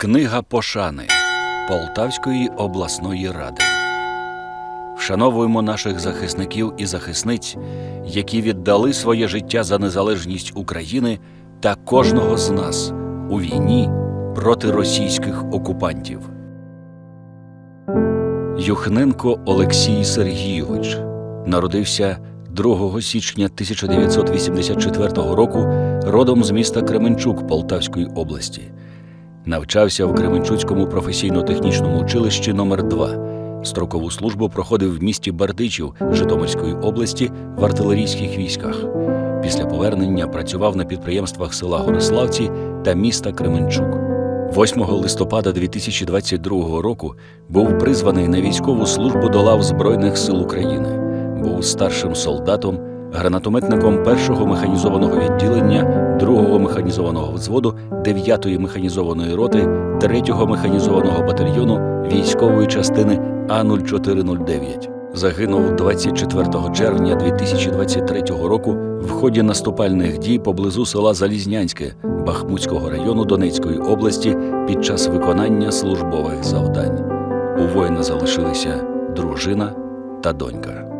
Книга пошани Полтавської обласної ради. Вшановуємо наших захисників і захисниць, які віддали своє життя за незалежність України та кожного з нас у війні проти російських окупантів. Юхненко Олексій Сергійович народився 2 січня 1984 року родом з міста Кременчук Полтавської області. Навчався в Кременчуцькому професійно-технічному училищі номер 2 Строкову службу проходив в місті Бардичів Житомирської області в артилерійських військах. Після повернення працював на підприємствах села Гориславці та міста Кременчук. 8 листопада 2022 року був призваний на військову службу до лав Збройних сил України. Був старшим солдатом, гранатометником 1-го механізованого відділення 2-го механізованого взводу 9-ї механізованої роти 3-го механізованого батальйону військової частини А0409. Загинув 24 червня 2023 року в ході наступальних дій поблизу села Залізнянське Бахмутського району Донецької області під час виконання службових завдань. У воїна залишилися дружина та донька.